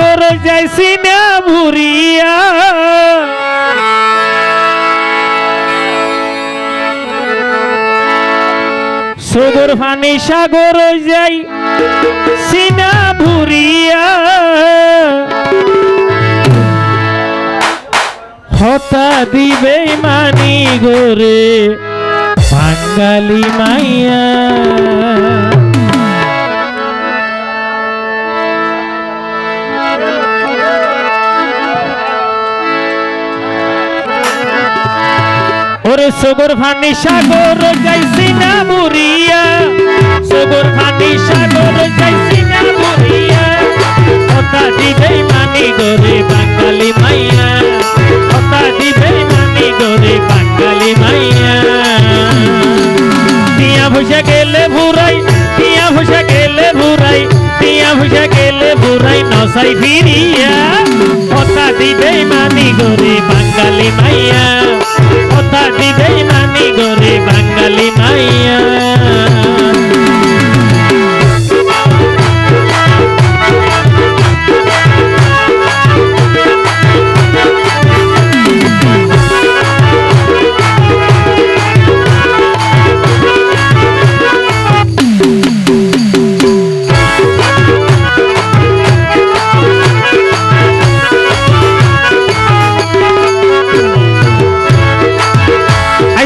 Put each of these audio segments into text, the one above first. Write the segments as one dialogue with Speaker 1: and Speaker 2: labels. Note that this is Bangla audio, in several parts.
Speaker 1: সাগর যাইছি না ভুরিয়া। সুদূর ফানি সাগর যাই সিনা ভুরিয়া। হতা দিবে মানি গোরে বাঙালি মাইয়া। ওরে সগর ফানি সাগর যাইছি না মুরিয়া। সগর ফানি সাগর যাইছি না মুরিয়া। কথা দিবে মানি গোরে বাঙালি মাইয়া। কথা দিবে মানি গোরে বাঙালি মাইয়া। টিয়া ভুষা গেলে ভুরাই, টিয়া ভুষা গেলে ভুরাই, টিয়া ভুষা গেলে ভুরাই নসাই ফিরিয়া। কথা দিবে মানি গোরে বাঙালি মাইয়া। কথা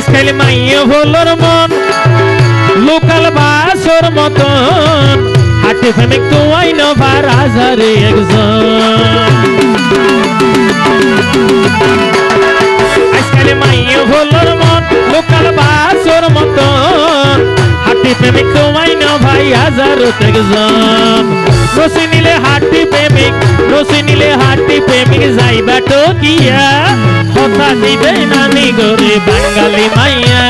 Speaker 1: আজকাল মাইয়ে হলোর মন, লোকাল বাসর মতন, হাটে ফেমিক তো আইন বার হাজারে একজন আজকাল মাইয়ে হলোর মন, লোকাল বাসর মতন, হাটে প্রেমিক তো আইন ভাই হাজার একজন। রসি নিলে হাটি প্রেমিক, রসি নিলে হাটি প্রেমিক, যাইবা টোকিয়া। কথা দিবে নানি গরে বাঙালি মাইয়া।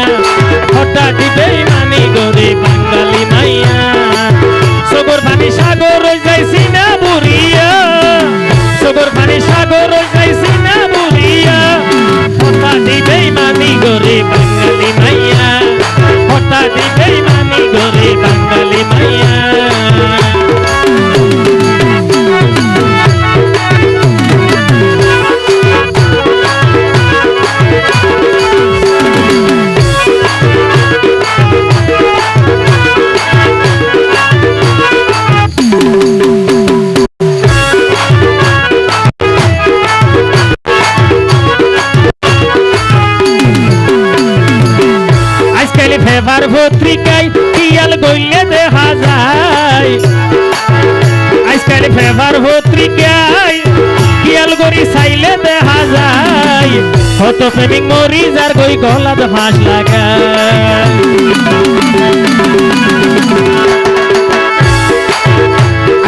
Speaker 1: কথা দিবে নানি গরে বাঙালি মাইয়া। সবর পানি সাগর যাইছি ফেভার পত্রিকায় কিয়াল গইলে দেখা যায়। আজকাল ফেভার পত্রিকায় কিয়াল গরি চাইলে দেখা যায়। হত প্রেমিক মরি যার গই গলাত ফাঁস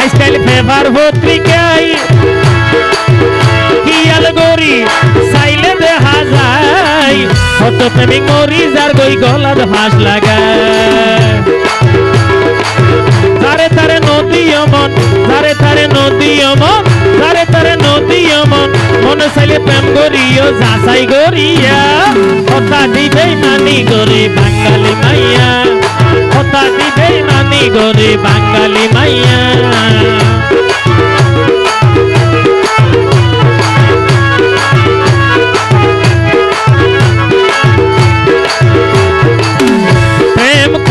Speaker 1: আজকাল ফেভার পত্রিকায় কিয়াল গরি চাইলে দেখা যায়। হত প্রেমিক যার গই গলার ফাঁস লাগায় তারে তারে নদী অমন তারে তারে নদী অমন তারে তারে নদী অমন। মনে চাইলে প্রেম করিও, যাচাই করিয়া। কথা দিবে মানি গরে বাঙালি মাইয়া। কথা দিবে মানি গরে বাঙালি মাইয়া।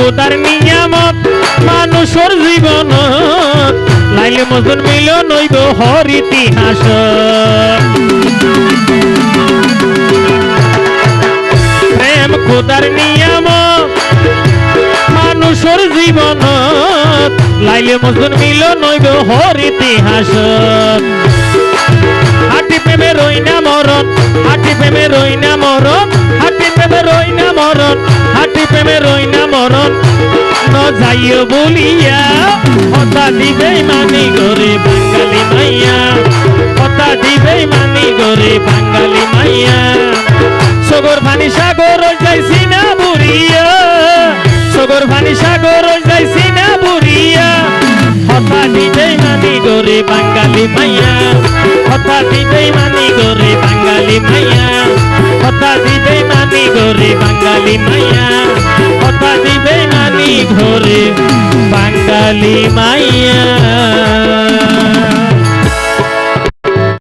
Speaker 1: খোদার নিয়ামত, মানুষের জীবন। লাইলে মজন মিলন হইব হর ইতিহাস। প্রেম খোদার নিয়ামত, মানুষের জীবন। লাইলে মজন মিলন হইব হর ইতিহাস। হাটি প্রেমে রই না মরণ, হাটি প্রেমে রই না মরণ। হাটি প্রেমে রই না মরণ। ন যাইও বলিয়া, কথা দিবে মানি গরে বাঙালি মাইয়া। কথা দিবে মানি গরে বাঙালি মাইয়া। সগর ভানি সাগর যাইছি না বুড়িয়া। সগর ভানি সাগর যাইছি না বুড়িয়া। কথা দিবে মানি গরে বাঙালি মাইয়া। কথা দিবে মানি গরে বাঙালি মাইয়া। কথা দিবে মানি ঘরে বাঙালি মাইয়া। কথা দিবে মানি ঘরে বাঙালি মাইয়া।